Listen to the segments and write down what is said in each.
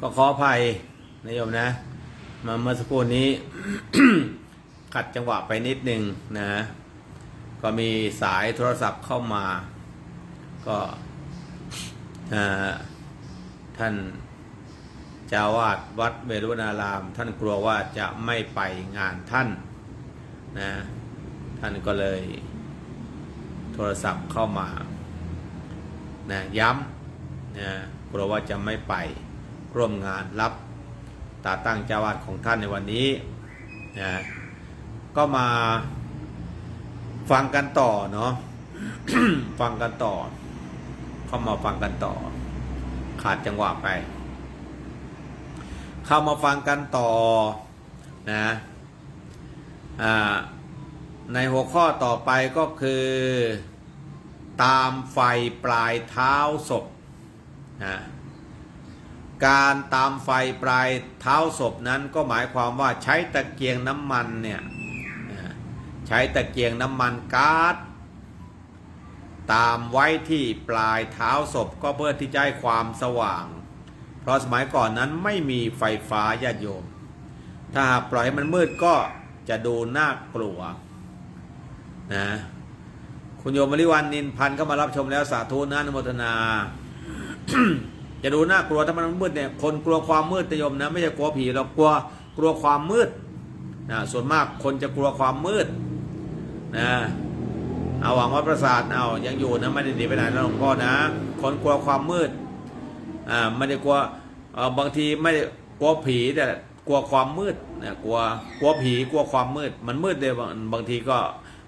ก็ขออภัยนะโยมนะ มาเมื่อสักครู่นี้ ขัดจังหวะไปนิดนึงนะ ก็มีสายโทรศัพท์เข้ามา ก็ท่านเจ้าวาดวัดเวรุวนาราม ท่านกลัวว่าจะไม่ไปงานท่านนะท่านก็เลยโทรศัพท์เข้ามานะย้ำนะกลัวว่าจะไม่ไป ร่วมงานรับตาตั้งเจ้าวาดของท่านในวันนี้นะก็มาฟังกันต่อเนาะฟังกันต่อ เข้ามาฟังกันต่อ ขาดจังหวะไป เข้ามาฟังกันต่อนะอ่าในหัวข้อต่อไปก็คือ ตามไฟปลายเท้าศพนะ การตามไฟปลายเท้าศพนั้นก็หมายความว่าใช้ตะเกียงน้ำมันเนี่ยใช้ตะเกียงน้ำมันก๊าซตามไว้ที่ปลายเท้าศพก็เพื่อที่จะให้ความสว่าง เพราะสมัยก่อนนั้นไม่มีไฟฟ้าญาติโยม ถ้าหากปล่อยให้มันมืดก็จะดูน่ากลัวนะคุณโยมมริวันนินพันธ์ก็มารับชมแล้วสาธุนะนโมทนา จะดูน่ากลัวถ้ามันมืดเนี่ยคนกลัวความมืดนะโยมนะไม่ใช่กลัวผีเรากลัวกลัวความมืดนะส่วนมากคนจะกลัวความมืดนะเอาหวังว่าประสาทเอายังอยู่นะไม่ได้หนีไปไหนนะหลวงพ่อนะ คนกลัวความมืดอ่าไม่ได้กลัวเออบางทีไม่กลัวผีแต่กลัวความมืดนะกลัวกลัวผีกลัวความมืด มันมืดเลยบางบางทีก็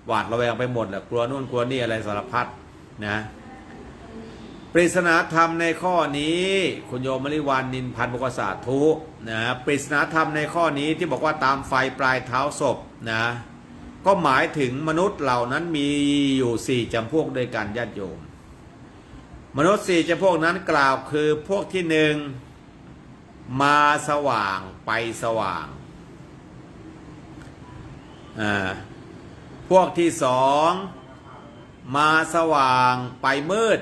หวาดระแวงไปหมดแหละกลัวนู่นกลัวนี่อะไรสารพัดนะ ปริศนาธรรมในข้อนี้ คุณโยมมริวันนินพันธ์บุกษาทุนะปริศนาธรรมในข้อนี้ที่บอกว่าตามไฟปลายเท้าศพนะก็หมายถึงมนุษย์เหล่านั้นมีอยู่สี่จำพวกด้วยกันญาติโยม มนุษย์สี่จำพวกนั้นกล่าวคือพวกที่หนึ่งมาสว่างไปสว่างอ่าพวกที่สองมาสว่างไปมืด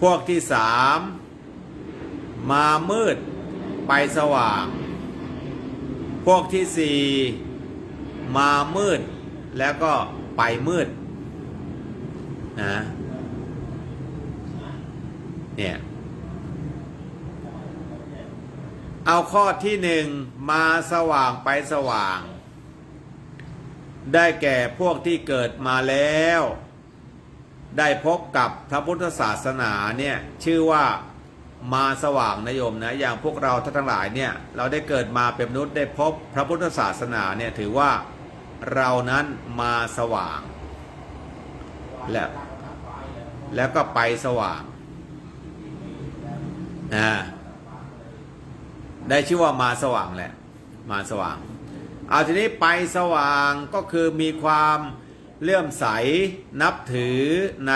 พวกที่สามมามืดไปสว่าง พวกที่สี่มามืดแล้วก็ไปมืดนะเนี่ยเอาข้อที่หนึ่งมาสว่างไปสว่าง ได้แก่พวกที่เกิดมาแล้ว ได้พบกับพระพุทธศาสนาเนี่ยชื่อว่ามาสว่างนะโยมนะอย่างพวกเราท่านทั้งหลายเนี่ยเราได้เกิดมาเป็นมนุษย์ได้พบพระพุทธศาสนาเนี่ยถือว่าเรานั้นมาสว่าง และแล้วก็ไปสว่างนะได้ชื่อว่ามาสว่างแหละมาสว่างเอาทีนี้ไปสว่างก็คือมีความ เลื่อมใสนับถือใน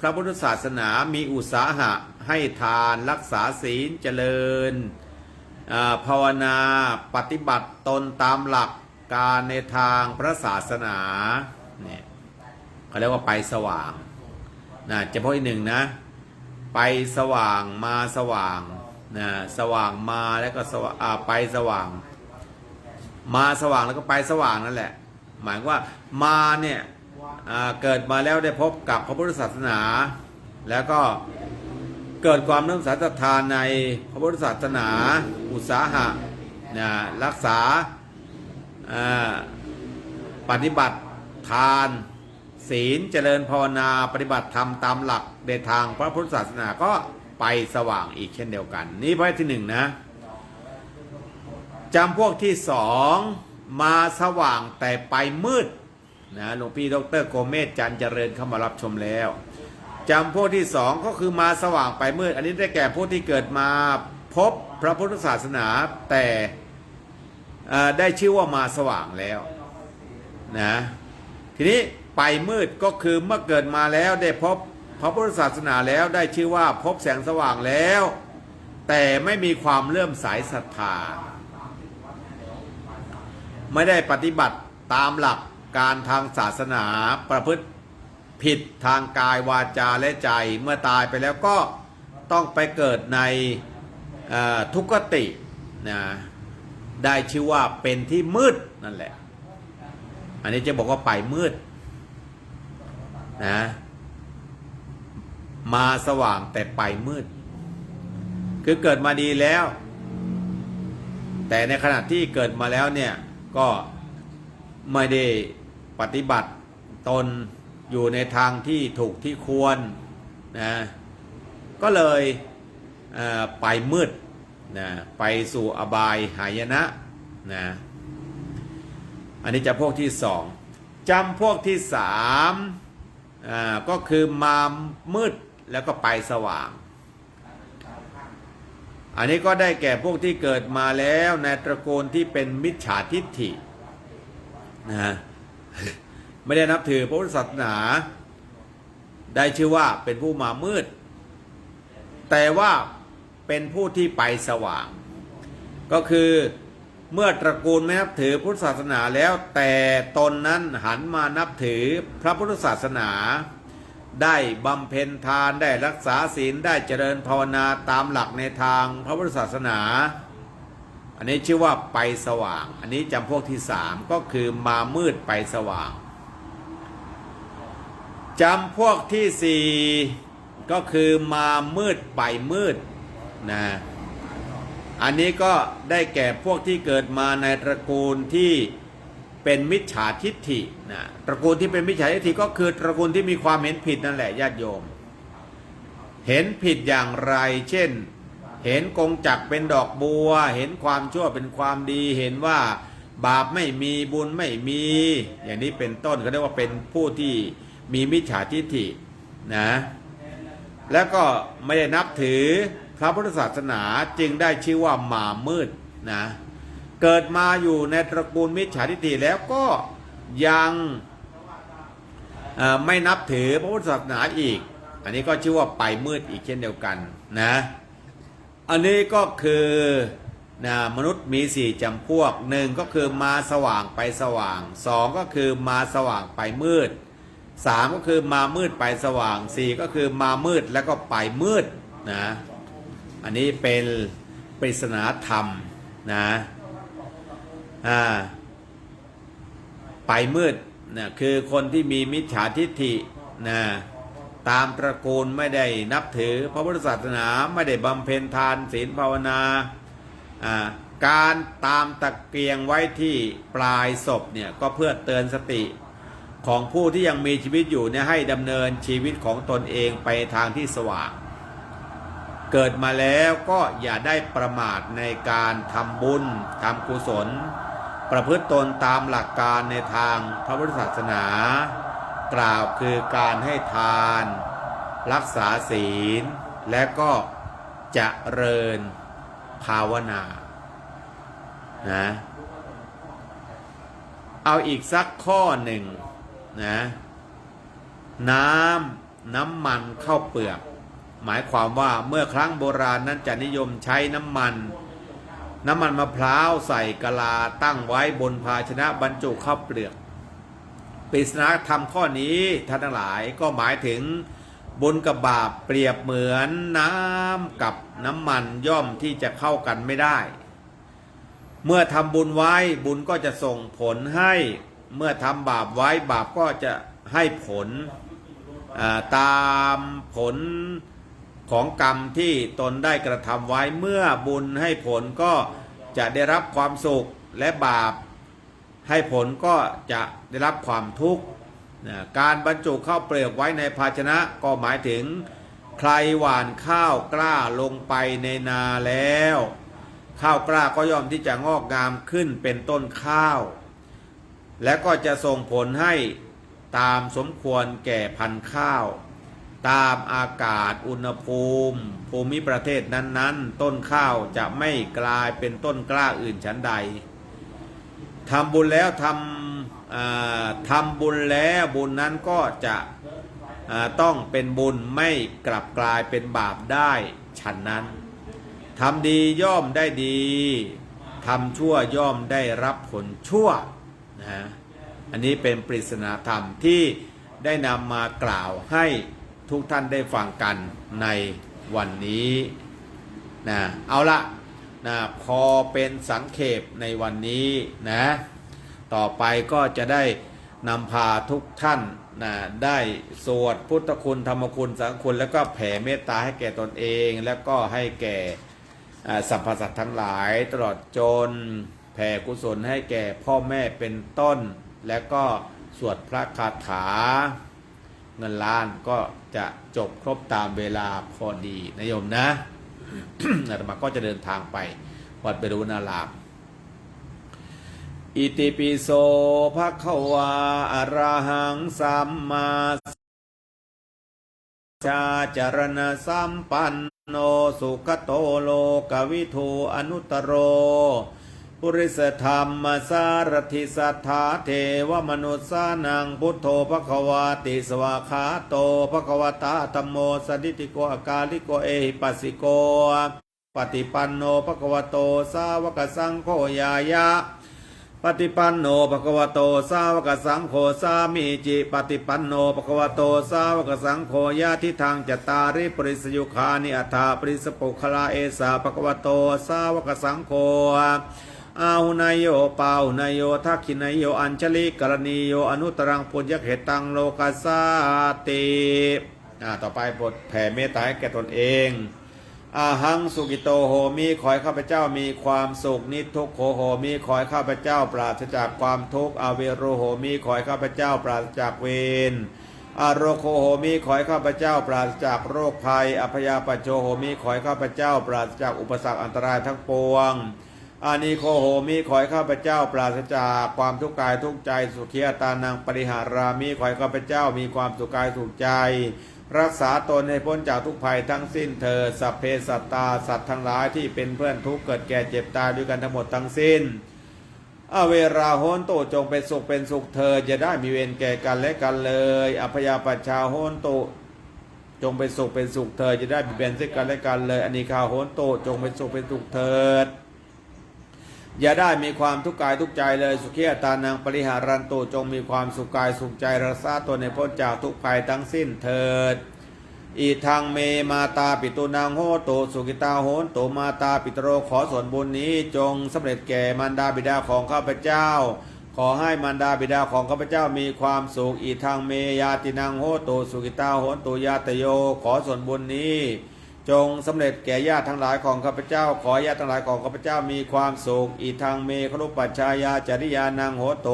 พระพุทธศาสนามีอุตสาหะให้ทานรักษาศีลเจริญภาวนาปฏิบัติตนตามหลักการในทางพระศาสนาเนี่ยเขาเรียกว่าไปสว่างนะเฉพาะอีกหนึ่งนะ ไปสว่างมาสว่างนะสว่างมาแล้วก็สว่างไปสว่าง มาสว่างแล้วก็ไปสว่างนั่นแหละ หมายว่ามาเนี่ย เกิดมาแล้วได้พบกับพระพุทธศาสนา แล้วก็เกิดความเริ่อมใสศรัทธาในพระพุทธศาสนา อุตสาหะนะรักษาาปฏิบัติทาน ศีลเจริญภาวนาปฏิบัติธรรมตามหลักในทางพระพุทธศาสนาก็ไปสว่างอีกเช่นเดียวกัน นี่พระที่หนึ่งนะจำพวกที่สองมาสว่างแต่ไปมืด นะหลวงพี่ดรโกเมศจันเจริญเข้ามารับชมแล้วจำพวกที่สองก็คือมาสว่างไปมืด อันนี้ได้แก่พวกที่เกิดมาพบพระพุทธศาสนาแต่ได้ชื่อว่ามาสว่างแล้วนะทีนี้ไปมืดก็คือเมื่อเกิดมาแล้วได้พบพระพุทธศาสนาแล้วได้ชื่อว่าพบแสงสว่างแล้ว แต่ไม่มีความเลื่อมใสศรัทธา ไม่ได้ปฏิบัติตามหลัก การทางศาสนาประพฤติผิดทางกายวาจาและใจเมื่อตายไปแล้วก็ต้องไปเกิดในทุกขตินะได้ชื่อว่าเป็นที่มืดนั่นแหละ อันนี้จะบอกว่าไปมืดนะมาสว่างแต่ไปมืด คือเกิดมาดีแล้ว แต่ในขณะที่เกิดมาแล้วเนี่ยก็ไม่ได้ ปฏิบัติตนอยู่ในทางที่ถูกที่ควรนะก็เลยเไปมืดนะไปสู่อบายหายนะนะอันนี้จะพวกที่สองจำพวกที่สามอ่าก็คือมามืดแล้วก็ไปสว่าง อันนี้ก็ได้แก่พวกที่เกิดมาแล้วในตระกูลที่เป็นมิจฉาทิฏฐินะ ไม่ได้นับถือพระพุทธศาสนา ได้ชื่อว่าเป็นผู้มามืด แต่ว่าเป็นผู้ที่ไปสว่าง ก็คือเมื่อตระกูลไม่นับถือพุทธศาสนาแล้ว แต่ตนนั้นหันมานับถือพระพุทธศาสนา ได้บำเพ็ญทานได้รักษาศีลได้เจริญภาวนาตามหลักในทางพระพุทธศาสนา อันนี้ชื่อว่าไปสว่าง อันนี้จำพวกที่สามก็คือมามืดไปสว่างจำพวกที่สี่ก็คือมามืดไปมืดนะอันนี้ก็ได้แก่พวกที่เกิดมาในตระกูลที่เป็นมิจฉาทิฏฐินะตระกูลที่เป็นมิจฉาทิฏฐิก็คือตระกูลที่มีความเห็นผิดนั่นแหละญาติโยม เห็นผิดอย่างไร เช่น เห็นกงจักเป็นดอกบัว เห็นความชั่วเป็นความดี เห็นว่าบาปไม่มีบุญไม่มี อย่างนี้เป็นต้นเขาเรียกว่าเป็นผู้ที่มีมิจฉาทิฏฐินะแล้วก็ไม่ได้นับถือพระพุทธศาสนาจึงได้ชื่อว่าหมามืดนะเกิดมาอยู่ในตระกูลมิจฉาทิฏฐิแล้วก็ยังไม่นับถือพระพุทธศาสนาอีก อันนี้ก็ชื่อว่าไปมืดอีกเช่นเดียวกันนะ อันนี้ก็คือนะมนุษย์มีสี่จำพวกหนึ่งก็คือมาสว่างไปสว่างสองก็คือมาสว่างไปมืดสามก็คือมามืดไปสว่างสี่ก็คือมามืดแล้วก็ไปมืดนะอันนี้เป็นปริศนาธรรมนะอ่าไปมืดนะคือคนที่มีมิจฉาทิฏฐินะ ตามตระกูลไม่ได้นับถือพระพุทธศาสนาไม่ได้บำเพ็ญทานศีลภาวนาอ่าการตามตะเกียงไว้ที่ปลายศพเนี่ยก็เพื่อเตือนสติของผู้ที่ยังมีชีวิตอยู่เนี่ยให้ดำเนินชีวิตของตนเองไปทางที่สว่าง เกิดมาแล้วก็อย่าได้ประมาทในการทำบุญทำกุศล ประพฤติตนตามหลักการในทางพระพุทธศาสนา กล่าวคือการให้ทาน รักษาศีล และก็จะเริญภาวนานะเอาอีกสักข้อหนึ่งนะน้ำน้ำมันข้าวเปลือก หมายความว่าเมื่อครั้งโบราณนั้นจะนิยมใช้น้ำมัน น้ำมันมะพร้าวใส่กะลาตั้งไว้บนภาชนะบรรจุข้าวเปลือก ปริศนาธรรมข้อนี้ท่านทั้งหลายก็หมายถึงบุญกับบาปเปรียบเหมือนน้ำกับน้ำมันย่อมที่จะเข้ากันไม่ได้ เมื่อทำบุญไว้บุญก็จะส่งผลให้เมื่อทำบาปไว้บาปก็จะให้ผลตามผลของกรรมที่ตนได้กระทำไว้เมื่อบุญให้ผลก็จะได้รับความสุขและบาป ให้ผลก็จะได้รับความทุกข์การบรรจุข้าวเปลือกไว้ในภาชนะก็หมายถึง ใครหว่านข้าวกล้าลงไปในนาแล้ว ข้าวกล้าก็ย่อมที่จะงอกงามขึ้นเป็นต้นข้าว และก็จะส่งผลให้ตามสมควรแก่พันธุ์ข้าว ตามอากาศอุณหภูมิ ภูมิประเทศนั้นๆ ต้นข้าวจะไม่กลายเป็นต้นกล้าอื่นชั้นใด ทำบุญแล้วทำอ่าทำบุญแล้วบุญนั้นก็จะต้องเป็นบุญไม่กลับกลายเป็นบาปได้ฉันนั้นทำดีย่อมได้ดีทำชั่วย่อมได้รับผลชั่วนะอันนี้เป็นปริศนาธรรมที่ได้นำมากล่าวให้ทุกท่านได้ฟังกันในวันนี้นะเอาละ นะพอเป็นสังเขปในวันนี้นะต่อไปก็จะได้นำพาทุกท่านนะได้สวดพุทธคุณธรรมคุณสังคุณ แล้วก็แผ่เมตตาให้แก่ตนเอง แล้วก็ให้แก่สรรพสัตว์ทั้งหลายตลอดจน แผ่กุศลให้แก่พ่อแม่เป็นต้น แล้วก็สวดพระคาถา เงินล้านก็จะจบครบตามเวลาพอดีนะโยมนะ อาตมาก็จะเดินทางไป วัดเบรุนารามอิติปิโสภะคะวาอะระหังสัมมาชาจารณสัมปันโนสุขโตโลกวิทูอนุตตโร ปุริสธรรมสารถิสัทธาเทวมนุษสานังพุทโธภควาติสวาคาโตภควตาธรรมโมสดิติโกอากาลิโกเอหิปัสสิโก ปฏิปันโนภควโตสาวกสังโฆยายะ ปฏิปันโนภควโตสาวกสังโฆสามีจิปฏิปันโนภควโตสาวกสังโฆยะทิทางจตาริปริสยุคานิอัฏฐาปริสปุคลาเอสาภควโตสาวกสังโฆ อาหุนายโยปาหุนายโยทักขินายโยอัญชลิกรณีโยอนุตรังปุญญเขตังโลกัสาติอ่าต่อไปบทแผ่เมตตาให้แก่ตนเองอาหังสุกิโตโหมีขอยข้าพเจ้ามีความสุขนิทุกโขโหมีขอยข้าพเจ้าปราศจากความทุกข์อาเวโรโหมีขอยข้าพเจ้าปราศจากเวรอารโคโหมีขอยข้าพเจ้าปราศจากโรคภัย อพยาปจโจโหมีขอยข้าพเจ้าปราศจากอุปสรรคอันตรายทั้งปวง อานิโคโหมีขอยข้าพเจ้าปราศจากความทุกข์กายทุกใจสุขียตานังปริหารามีขอยข้าพเจ้ามีความสุขกายสุขใจ รักษาตนให้พ้นจากทุกภัยทั้งสิ้นเธอสัพเพสัตตาสัตว์ทั้งหลายที่เป็นเพื่อนทุกข์เกิดแก่เจ็บตายด้วยกันทั้งหมดทั้งสิ้นอเวราโหนโตจงเป็นสุขเป็นสุขเธอจะได้มีเวรแก่กันและกันเลยอพยาปัชชาโหนโตจงเป็นสุขเป็นสุขเธอจะได้มีเวรซึ่งกันและกันเลยอนิคาโหนโตจงเป็นสุขเป็นสุขเถิด อย่าได้มีความทุกข์กายทุกใจเลยสุขียตานังปริหารันโตจงมีความสุขกายสุขใจรักษาตนในพ้นจากทุกภัยทั้งสิ้นเถิดอีทางเมมาตาปิตุนางโหตุสุกิตาโหนตุมาตาปิตโรขอส่วนบุญนี้จงสำเร็จแก่มารดาบิดาของข้าพเจ้า ขอให้มารดาบิดาของข้าพเจ้ามีความสุขอีทางเมยาตินางโหตุสุกิตาโหนตุยาตโยขอส่วนบุญนี้ จงสำเร็จแก่ญาติทั้งหลายของข้าพเจ้า ขอญาติทั้งหลายของข้าพเจ้ามีความสุขอีทางเมครุปัชชายาจริยานางโหโต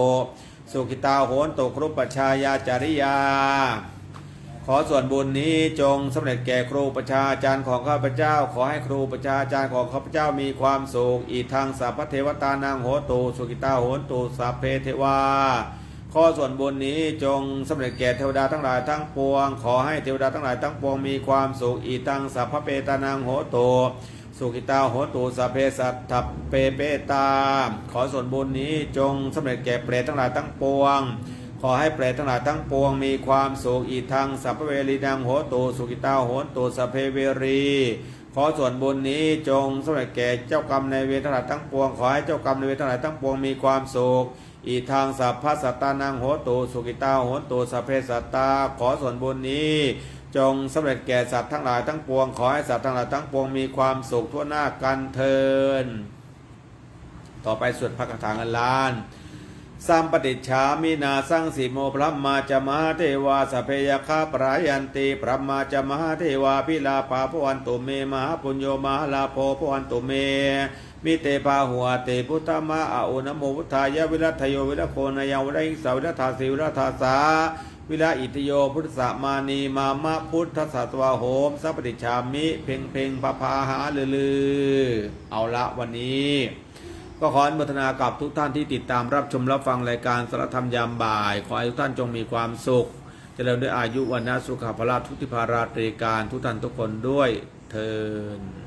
สุขิตาโหนโตครุปัชชายาจริยา ขอส่วนบุญนี้จงสำเร็จแก่ครูประชาจารย์ของข้าพเจ้า ขอให้ครูประชาจารย์ของข้าพเจ้ามีความสุขอีทางสัพพเทวตานางโหโต สุกิตาโหนตูสัพเพเทวา ข้อส่วนบุญนี้จงสำเร็จแก่เทวดาทั้งหลายทั้งปวง ขอให้เทวดาทั้งหลายทั้งปวงมีความสุขอีตังสัพพเปตานางโหตูสุขิตาโหตูสัพเพสัตถเปเปตา ขอส่วนบุญนี้จงสำเร็จแก่เปรตทั้งหลายทั้งปวง ขอให้เปรตทั้งหลายทั้งปวงมีความสุขอีทางสัพพเวรีนางโหตูสุกิตาโหตูสัพเพเวรีขอส่วนบุญนี้จงสำเร็จแก่เจ้ากรรมในเวรทั้งหลายทั้งปวง ขอให้เจ้ากรรมในเวรทั้งหลายทั้งปวงมีความสุข อีทางสัพพสัตตานังโหตูสุกิตาโหตูสัพเพสัตตาขอส่วนบุญนี้ จงสำเร็จแก่สัตว์ทั้งหลายทั้งปวง ขอให้สัตว์ทั้งหลายทั้งปวงมีความสุขทั่วหน้ากันเทิน ต่อไปสวดพระคาถาเงินล้าน สัมปติฉามินาสังสีโมพระมาจมหาเทวาสเพยคาปรายันติพระมาจมหาเทวาพิลาภาพวันตุเมมหาปุญโยมหาลาโภพวันตุเมมิเตปาหัวเตพุทธมะอาอุนโมพุทธายวิรัตโยวิรโคนายวิริงสาวิรธาสิวิรธาสาวิระอิติโยพุทธสมานีมามะพุทธสัตวโหมสัพปติชามิ เพ่งเพ่งพาพาหาลือลือเอาละวันนี้ ก็ขออนุโมทนากับทุกท่านที่ติดตามรับชมรับฟังรายการสารธรรมยามบ่าย ขอให้ทุกท่านจงมีความสุขเจริญด้วยอายุวันนะสุขภาพทุกทิพาราตรีการทุกท่านทุกคนด้วยเทิน